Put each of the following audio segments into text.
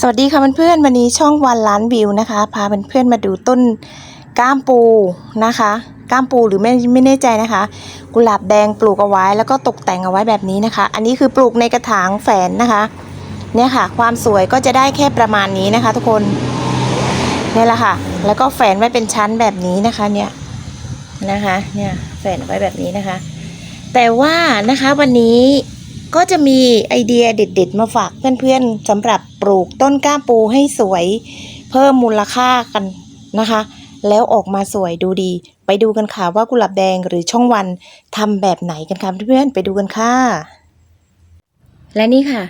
สวัสดีค่ะเพื่อนๆวันนี้ช่องวันล้านวิวนะคะ พาเพื่อนๆมาดูต้นก้ามปูนะคะก้ามปูหรือไม่ไม่แน่ใจนะคะ กุหลาบแดงปลูกเอาไว้ แล้วก็ตกแต่งเอาไว้แบบนี้นะคะ อันนี้คือปลูกในกระถางแฝนนะคะเนี่ยค่ะ ความสวยก็จะได้แค่ประมาณนี้นะคะ ทุกคนเนี่ยแหละค่ะ แล้วก็แฝนไว้เป็นชั้นแบบนี้นะคะเนี่ยนะคะ เนี่ยแฝนไว้แบบนี้นะคะ แต่ว่านะคะวันนี้ ก็จะมีไอเดียเด็ดๆ มาฝากเพื่อนๆสำหรับปลูกต้นกล้าปูให้สวย เพิ่มมูลค่ากันนะคะ แล้วออกมาสวยดูดี ไปดูกันค่ะว่ากุหลาบแดงหรือช่องวันทำแบบไหนกันคะเพื่อนๆไปดูกันค่ะ และนี่ค่ะ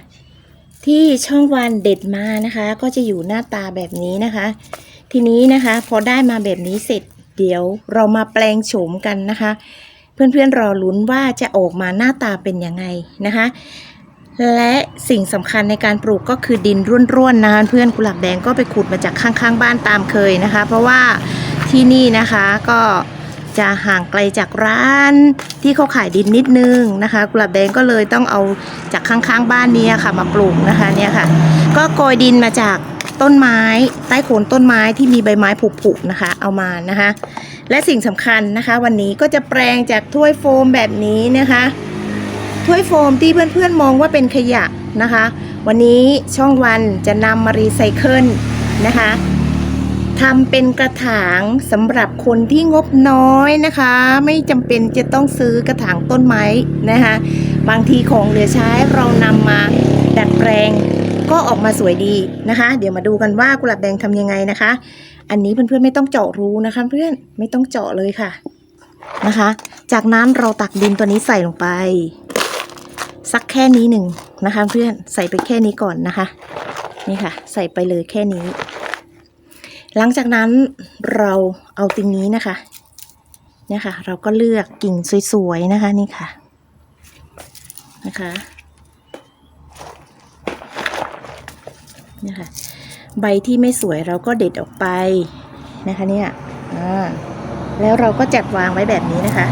ที่ช่องวันเด็ดมานะคะ ก็จะอยู่หน้าตาแบบนี้นะคะ ทีนี้นะคะ พอได้มาแบบนี้เสร็จเดี๋ยวเรามาแปลงโฉมกันนะคะ เพื่อนๆรอลุ้นว่าจะออกมาหน้าตาเป็นยังไงนะคะ และสิ่งสำคัญในการปลูกก็คือดินร่วนๆนะคะเพื่อนกุหลาบแดงก็ไปขุดมาจากข้างๆบ้านตามเคยนะคะ เพราะว่าที่นี่นะคะก็จะห่างไกลจากร้านที่เขาขายดินนิดนึงนะคะ กุหลาบแดงก็เลยต้องเอาจากข้างๆบ้านนี้ค่ะมาปลูกนะคะเนี่ยค่ะ ก็โกยดินมาจากต้นไม้ ใต้โคนต้นไม้ที่มีใบไม้ผุๆนะคะ เอามานะคะ และสิ่งสำคัญนะคะ วันนี้ก็จะแปลงจากถ้วยโฟมแบบนี้นะคะ ถ้วยโฟมที่เพื่อนๆมองว่าเป็นขยะนะคะ วันนี้ช่องวันจะนำมารีไซเคิลนะคะทำเป็นกระถางสำหรับคนที่งบน้อยนะคะ ไม่จำเป็นจะต้องซื้อกระถางต้นไม้นะคะ บางทีของเหลือใช้เรานำมาดัดแปลงก็ออกมาสวยดีนะคะ เดี๋ยวมาดูกันว่ากุหลาบแดงทำยังไงนะคะ อันนี้เพื่อนๆไม่ต้องเจาะรูนะคะ เพื่อนไม่ต้องเจาะเลยค่ะนะคะ จากนั้นเราตักดินตัวนี้ใส่ลงไปสักแค่นี้หนึ่งนะคะ เพื่อนใส่ไปแค่นี้ก่อนนะคะนี่ค่ะ ใส่ไปเลยแค่นี้ หลังจากนั้นเราเอาติงนี้นะคะเนี่ยค่ะ เราก็เลือกกิ่งสวยๆนะคะนี่ค่ะนะคะเนี่ยค่ะ ใบที่ไม่สวยเราก็เด็ดออกไปนะคะเนี่ยแล้วเราก็จัดวางไว้แบบนี้นะคะ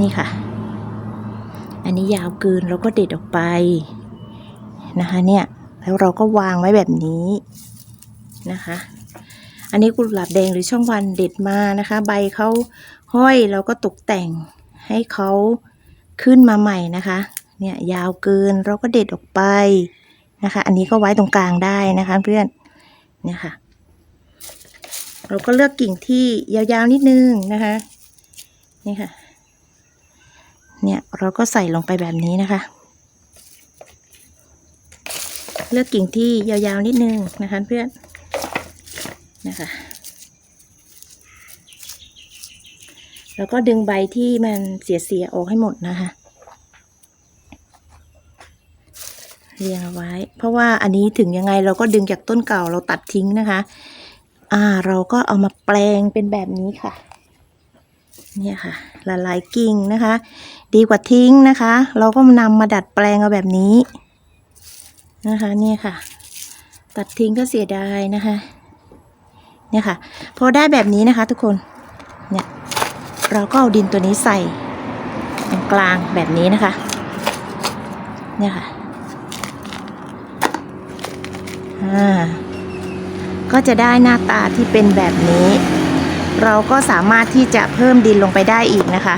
นี่ค่ะ อันนี้ยาวเกินเราก็เด็ดออกไปนะคะเนี่ยแล้วเราก็วางไว้แบบนี้นะคะ อันนี้กุหลาบแดงหรือช่องวันเด็ดมานะคะ ใบเขาห้อยเราก็ตกแต่งให้เขาขึ้นมาใหม่นะคะ เนี่ยยาวเกินเราก็เด็ดออกไป นะคะ อันนี้ก็ไว้ตรงกลางได้นะคะเพื่อนเนี่ยค่ะ เราก็เลือกกิ่งที่ยาวๆนิดนึงนะคะนี่ค่ะ เนี่ยเราก็ใส่ลงไปแบบนี้นะคะ เลือกกิ่งที่ยาวๆนิดนึงนะคะเพื่อนนะคะแล้วก็ดึงใบที่มันเสียๆออกให้หมดนะคะ เรียงเอาไว้ เพราะว่าอันนี้ถึงยังไงเราก็ดึงจากต้นเก่าเราตัดทิ้งนะคะ อ่าเราก็เอามาแปลงเป็นแบบนี้ค่ะ เนี่ยค่ะละลายกิ่งนะคะ ดีกว่าทิ้งนะคะ เราก็นำมาดัดแปลงเอาแบบนี้นะคะเนี่ยค่ะ ตัดทิ้งก็เสียดายนะคะ เนี่ยค่ะ พอได้แบบนี้นะคะ ทุกคนเนี่ยเราก็เอาดินตัวนี้ใส่ตรงกลางแบบนี้นะคะ เนี่ยค่ะ อ่าก็จะได้หน้าตาที่เป็นแบบนี้ เราก็สามารถที่จะเพิ่มดินลงไปได้อีกนะคะ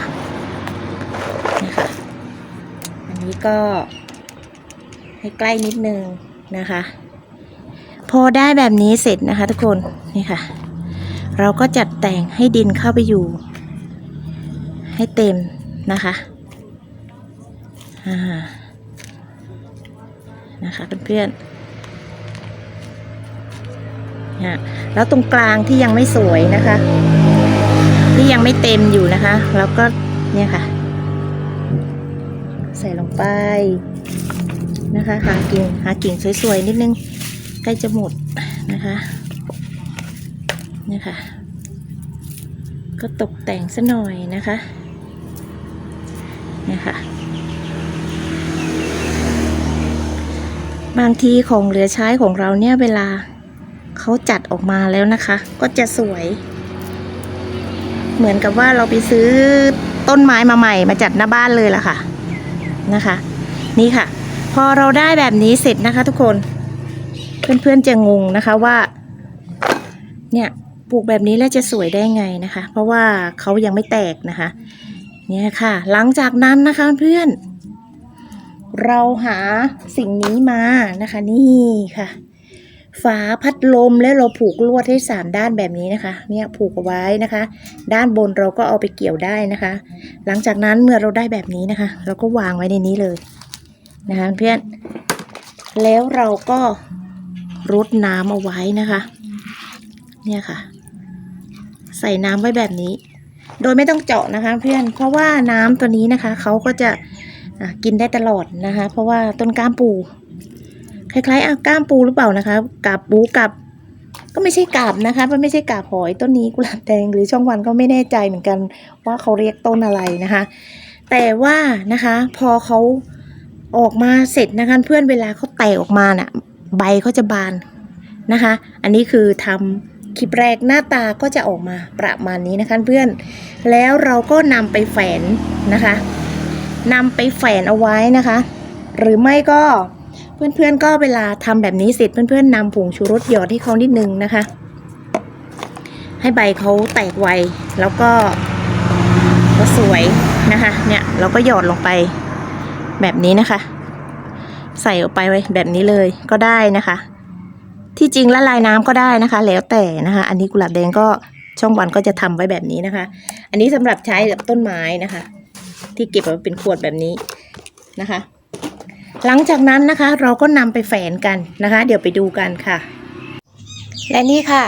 นะคะอันนี้ก็ให้ใกล้นิดนึงนะคะ พอได้แบบนี้เสร็จนะคะทุกคนนี่ค่ะ เราก็จัดแต่งให้ดินเข้าไปอยู่ ให้เต็มนะคะอ่านะคะเพื่อนๆ นี่ยแล้วตรงกลางที่ยังไม่สวยนะคะ ที่ยังไม่เต็มอยู่นะคะ แล้วก็เนี่ยค่ะ ใส่ลงไปนะคะ หากิ่งหากิ่งสวยๆนิดนึง ใกล้จะหมดนะคะเนี่ยค่ะ ก็ตกแต่งซะหน่อยนะคะเนี่ยค่ะบางทีของเหลือใช้ของเราเนี่ยเวลา เขาจัดออกมาแล้วนะคะ ก็จะสวย เหมือนกับว่าเราไปซื้อต้นไม้มาใหม่มาจัดหน้าบ้านเลยล่ะค่ะนะคะ นี่ค่ะพพอเราได้แบบนี้เสร็จนะคะ ทุกคน เพื่อนๆจะงงนะคะว่า เนี่ยปลูกแบบนี้แล้วจะสวยได้ไงนะคะ เพราะว่าเขายังไม่แตกนะคะ เนี่ยค่ะ หลังจากนั้นนะคะเพื่อนเราหาสิ่งนี้มานะคะ นี่ค่ะ ฝาพัดลมแล้วเราผูกลวดให้สามด้านแบบนี้นะคะ เนี่ยผูกเอาไว้นะคะ ด้านบนเราก็เอาไปเกี่ยวได้นะคะ หลังจากนั้นเมื่อเราได้แบบนี้นะคะ เราก็วางไว้ในนี้เลยนะคะเพื่อนแล้วเราก็รดน้ำเอาไว้นะคะ เนี่ยค่ะ ใส่น้ำไว้แบบนี้ โดยไม่ต้องเจาะนะคะ เพื่อนเพราะว่าน้ำตัวนี้นะคะเขาก็จะกินได้ตลอดนะคะ เพราะว่าต้นกล้ามปู คล้ายๆอะก้ามปูหรือเปล่านะคะกาบปูกับก็ไม่ใช่กาบนะคะ มันไม่ใช่กาบหอยต้นนี้กุหลาบแดงหรือช่องวันก็ไม่แน่ใจเหมือนกันว่าเขาเรียกต้นอะไรนะคะ แต่ว่านะคะพอเขาออกมาเสร็จนะคะเพื่อนเวลาเขาแตกออกมาน่ะใบเขาจะบานนะคะ อันนี้คือทำคลิปแรกหน้าตาก็จะออกมาประมาณนี้นะคะเพื่อน แล้วเราก็นำไปแฝนนะคะนำไปแฝนเอาไว้นะคะ หรือไม่ก็ เพื่อนๆก็เวลาทำแบบนี้เสร็จเพื่อนๆนำผงชูรสหยอดให้เขานิดนึงนะคะ ให้ใบเขาแตกไวแล้วก็ก็สวยนะคะ เนี่ยเราก็หยอดลงไปแบบนี้นะคะ ใส่ออกไปไว้แบบนี้เลยก็ได้นะคะ ที่จริงละลายน้ำก็ได้นะคะ แล้วแต่นะคะ อันนี้กุหลาบแดงก็ช่องวันก็จะทำไว้แบบนี้นะคะ อันนี้สำหรับใช้กับต้นไม้นะคะ ที่เก็บไว้เป็นขวดแบบนี้นะคะ หลังจากนั้นนะคะเราก็นำไปแฝนกันนะคะ เดี๋ยวไปดูกันค่ะ และนี่ค่ะ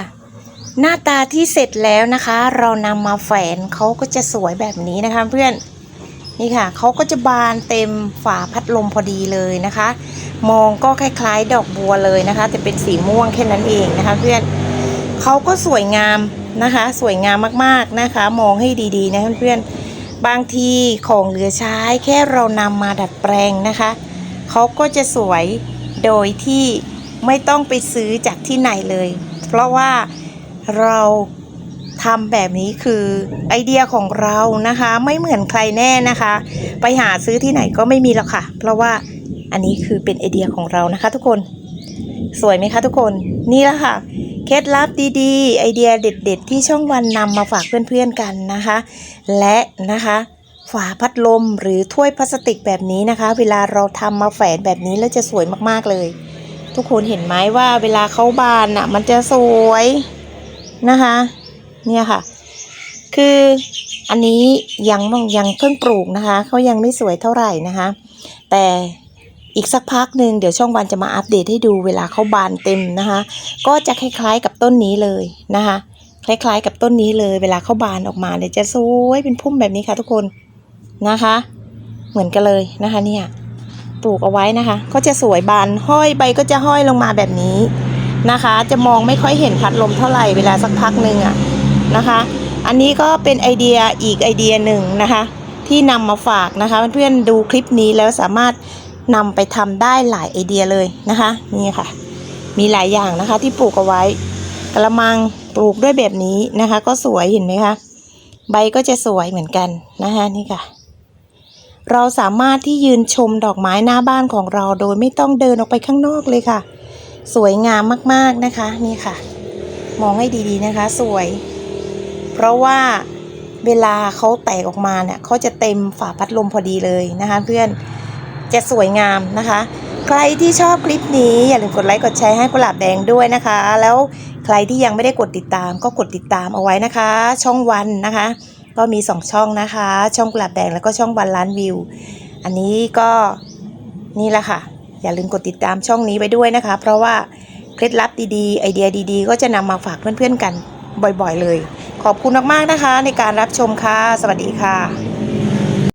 หน้าตาที่เสร็จแล้วนะคะ เรานำมาแฝนเขาก็จะสวยแบบนี้นะคะเพื่อนนี่ค่ะเขาก็จะบานเต็มฝาพัดลมพอดีเลยนะคะ มองก็คล้ายๆ ดอกบัวเลยนะคะ แต่เป็นสีม่วงแค่นั้นเองนะคะ เพื่อนเขาก็สวยงามนะคะ สวยงามมากๆนะคะ มองให้ดีๆนะเพื่อนๆบางทีของเหลือใช้แค่เรานำมาดัดแปลงนะคะ เขาก็จะสวยโดยที่ไม่ต้องไปซื้อจากที่ไหนเลย เพราะว่าเราทำแบบนี้คือไอเดียของเรานะคะ ไม่เหมือนใครแน่นะคะ ไปหาซื้อที่ไหนก็ไม่มีหรอกค่ะ เพราะว่าอันนี้คือเป็นไอเดียของเรานะคะทุกคน สวยไหมคะทุกคนนี่แหละค่ะเคล็ดลับดีๆ ไอเดียเด็ด ๆ ที่ช่องวันนำมาฝากเพื่อนๆกันนะคะ และนะคะ ฝาพัดลมหรือถ้วยพลาสติกแบบนี้นะคะ เวลาเราทำมาแฝนแบบนี้แล้วจะสวยมากๆเลย ทุกคนเห็นไหมว่าเวลาเขาบานอะ มันจะสวยนะคะ เนี่ยค่ะ คืออันนี้ยังยังเพิ่งปลูกนะคะเขายังไม่สวยเท่าไหร่นะคะ แต่อีกสักพักหนึ่งเดี๋ยวช่องวันจะมาอัปเดตให้ดูเวลาเขาบานเต็มนะคะ ก็จะคล้ายๆกับต้นนี้เลยนะคะ คล้ายๆกับต้นนี้เลย เวลาเขาบานออกมาเนี่ยจะสวยเป็นพุ่มแบบนี้ค่ะทุกคน นะคะ เหมือนกันเลยนะคะเนี่ยปลูกเอาไว้นะคะ ก็จะสวยบานห้อยใบก็จะห้อยลงมาแบบนี้นะคะ จะมองไม่ค่อยเห็นพัดลมเท่าไหร่เวลาสักพักหนึ่งอะนะคะ อันนี้ก็เป็นไอเดียอีกไอเดียหนึ่งนะคะ ที่นำมาฝากนะคะเพื่อนๆดูคลิปนี้แล้วสามารถนำไปทำได้หลายไอเดียเลยนะคะนี่ค่ะ มีหลายอย่างนะคะที่ปลูกเอาไว้กระมังปลูกด้วยแบบนี้นะคะ ก็สวยเห็นไหมคะใบก็จะสวยเหมือนกันนะคะนี่ค่ะ เราสามารถที่ยืนชมดอกไม้หน้าบ้านของเราโดยไม่ต้องเดินออกไปข้างนอกเลยค่ะ สวยงามมากๆนะคะ นี่ค่ะ มองให้ดีๆนะคะ สวย เพราะว่าเวลาเขาแตกออกมาเนี่ยเขาจะเต็มฝาพัดลมพอดีเลยนะคะ เพื่อนจะสวยงามนะคะ ใครที่ชอบคลิปนี้อย่าลืมกดไลค์กดแชร์ให้กุหลาบแดงด้วยนะคะ แล้วใครที่ยังไม่ได้กดติดตามก็กดติดตามเอาไว้นะคะ ช่องวันนะคะ ก็มีสองช่องนะคะ ช่องกลับแดงแล้วก็ช่องบันล้านวิว อันนี้ก็นี่แหละค่ะ อย่าลืมกดติดตามช่องนี้ไปด้วยนะคะ เพราะว่าเคล็ดลับดีๆ ไอเดียดีๆ ก็จะนำมาฝากเพื่อนๆกันบ่อยๆเลย ขอบคุณมากๆนะคะ ในการรับชมค่ะ สวัสดีค่ะ